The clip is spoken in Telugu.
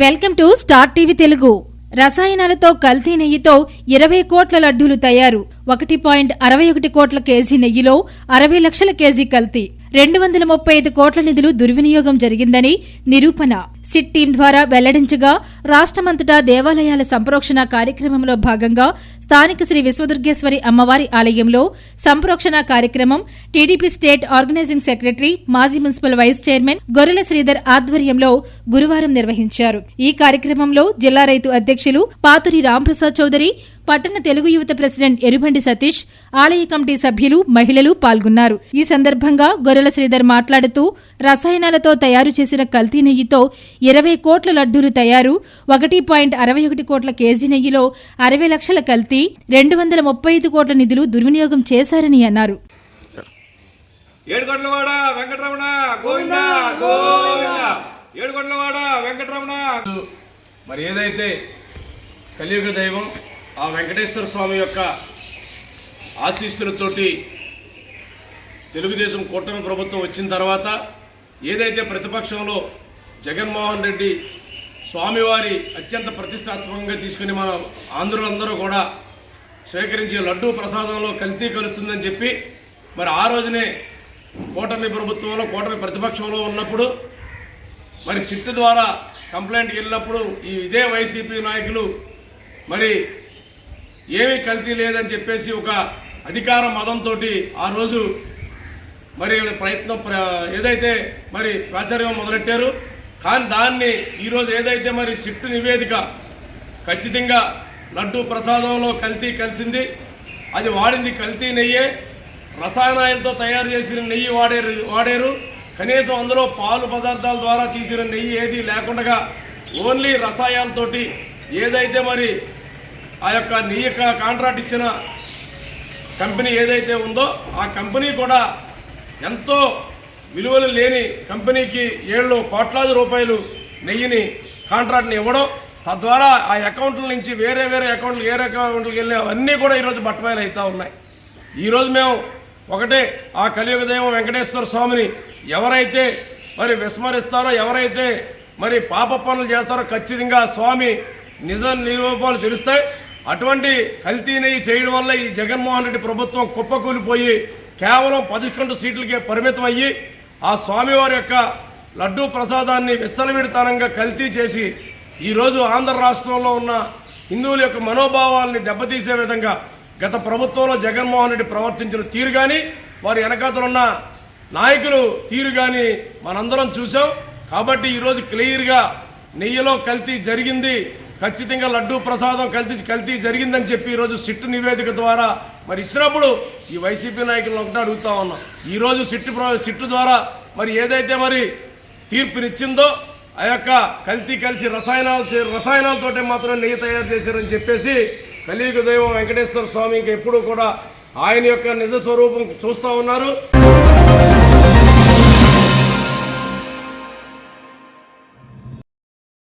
Welcome to star TV Telugu. రసాయనాలతో కల్తీ నెయ్యితో ఇరవై కోట్ల లడ్డూలు తయారు. ఒకటి పాయింట్ అరవై ఒకటి కోట్ల కేజీ నెయ్యిలో అరవై లక్షల కేజీ కల్తీ. రెండు వందల ముప్పై ఐదు కోట్ల నిధులు దుర్వినియోగం జరిగిందని నిరూపణ. సిట్ టీం ద్వారా వెల్లడించగా రాష్ట్రమంతటా దేవాలయాల సంప్రోక్షణ కార్యక్రమంలో భాగంగా స్థానిక శ్రీ విశ్వదుర్గేశ్వరి అమ్మవారి ఆలయంలో సంప్రోక్షణ కార్యక్రమం టీడీపీ స్టేట్ ఆర్గనైజింగ్ సెక్రటరీ మాజీ municipal vice chairman Gorrela Sridhar ఆధ్వర్యంలో గురువారం నిర్వహించారు. ఈ కార్యక్రమంలో జిల్లా రైతు అధ్యక్షులు పాతురి రాంప్రసాద్ చౌదరి పట్టణ తెలుగు యువత ప్రెసిడెంట్ ఎరుబండి సతీష్ ఆలయ కమిటీ సభ్యులు మహిళలు పాల్గొన్నారు. ఈ సందర్భంగా గొర్రెల శ్రీధర్ మాట్లాడుతూ రసాయనాలతో తయారు చేసిన కల్తీ నెయ్యితో ఇరవై కోట్ల లడ్డూలు తయారు ఒకటి పాయింట్ అరవై ఒకటి కోట్ల కేజీ నెయ్యిలో అరవై లక్షల కల్తీ రెండు వందల ముప్పై ఐదు కోట్ల నిధులు దుర్వినియోగం చేశారని అన్నారు. ఏడుకొండలవాడ వెంకటరమణ గోవింద గోవింద ఏడుకొండలవాడ వెంకటరమణ. మరి ఏదైతే కలియుగ దైవం ఆ వెంకటేశ్వర స్వామి యొక్క ఆశీస్సులతోటి తెలుగుదేశం కూటమి ప్రభుత్వం వచ్చిన తర్వాత ఏదైతే ప్రతిపక్షంలో జగన్మోహన్ రెడ్డి స్వామివారి అత్యంత ప్రతిష్టాత్మకంగా తీసుకుని మన ఆంధ్రులందరూ కూడా స్వీకరించే లడ్డూ ప్రసాదంలో కల్తీ కలుస్తుందని చెప్పి మరి ఆ రోజునే కూటమి ప్రభుత్వంలో కూటమి ప్రతిపక్షంలో ఉన్నప్పుడు మరి సిట్ ద్వారా కంప్లైంట్కి వెళ్ళినప్పుడు ఈ ఇదే వైసీపీ నాయకులు మరి ఏమీ కల్తీ లేదని చెప్పేసి ఒక అధికార మదంతో ఆ రోజు మరి ప్రయత్నం ప్ర ఏదైతే మరి ప్రాచుర్యం మొదలెట్టారు కానీ దాన్ని ఈరోజు ఏదైతే మరి సిట్ నివేదిక ఖచ్చితంగా లడ్డు ప్రసాదంలో కల్తీ కలిసింది అది వాడింది కల్తీ నెయ్యే రసాయనాలతో తయారు చేసిన నెయ్యి వాడారు వాడారు కనీసం అందులో పాలు పదార్థాల ద్వారా తీసిన నెయ్యి ఏది లేకుండా ఓన్లీ రసాయనాలతోటి ఏదైతే మరి ఆ యొక్క నీ యొక్క కాంట్రాక్ట్ ఇచ్చిన కంపెనీ ఏదైతే ఉందో ఆ కంపెనీ కూడా ఎంతో విలువలు లేని కంపెనీకి ఏళ్ళు కోట్లాది రూపాయలు నెయ్యిని కాంట్రాక్ట్ని ఇవ్వడం తద్వారా ఆ అకౌంట్ల నుంచి వేరే వేరే అకౌంట్లు వేరే అకౌంట్లకు వెళ్ళిన అవన్నీ కూడా ఈరోజు బట్టబయలు అవుతూ ఉన్నాయి. ఈరోజు మేము ఒకటే ఆ కలియుగ దైవం వెంకటేశ్వర స్వామిని ఎవరైతే మరి విస్మరిస్తారో ఎవరైతే మరి పాప పనులు చేస్తారో ఖచ్చితంగా స్వామి నిజ నిరూపాలు తెలుస్తాయి. అటువంటి కల్తీ నెయ్యి చేయడం వల్ల ఈ జగన్మోహన్ రెడ్డి ప్రభుత్వం కుప్పకూలిపోయి కేవలం పదకొండు సీట్లకే పరిమితం అయ్యి ఆ స్వామివారి యొక్క లడ్డూ ప్రసాదాన్ని విచ్చలవిడితనంగా కల్తీ చేసి ఈరోజు ఆంధ్ర రాష్ట్రంలో ఉన్న హిందువుల యొక్క మనోభావాల్ని దెబ్బతీసే విధంగా గత ప్రభుత్వంలో జగన్మోహన్ రెడ్డి ప్రవర్తించిన తీరు కానీ వారి వెనకాతలున్న నాయకులు తీరు కానీ మనందరం చూసాం కాబట్టి ఈరోజు క్లియర్గా నెయ్యిలో కల్తీ జరిగింది. ఖచ్చితంగా లడ్డూ ప్రసాదం కల్తీ కల్తీ జరిగిందని చెప్పి ఈరోజు సిట్టు నివేదిక ద్వారా మరి ఇచ్చినప్పుడు ఈ వైసీపీ నాయకులను ఒకటి అడుగుతా ఉన్నాం. ఈరోజు సిట్టు ప్ర- సిట్టు ద్వారా మరి ఏదైతే మరి తీర్పునిచ్చిందో ఆ యొక్క కల్తీ కలిసి రసాయనాలు చే- రసాయనాలతోటే మాత్రం నెయ్యి తయారు చేశారని చెప్పేసి కలియుగ దైవం వెంకటేశ్వర స్వామి ఇంకా ఎప్పుడూ కూడా ఆయన యొక్క నిజ స్వరూపం చూస్తూ ఉన్నారు.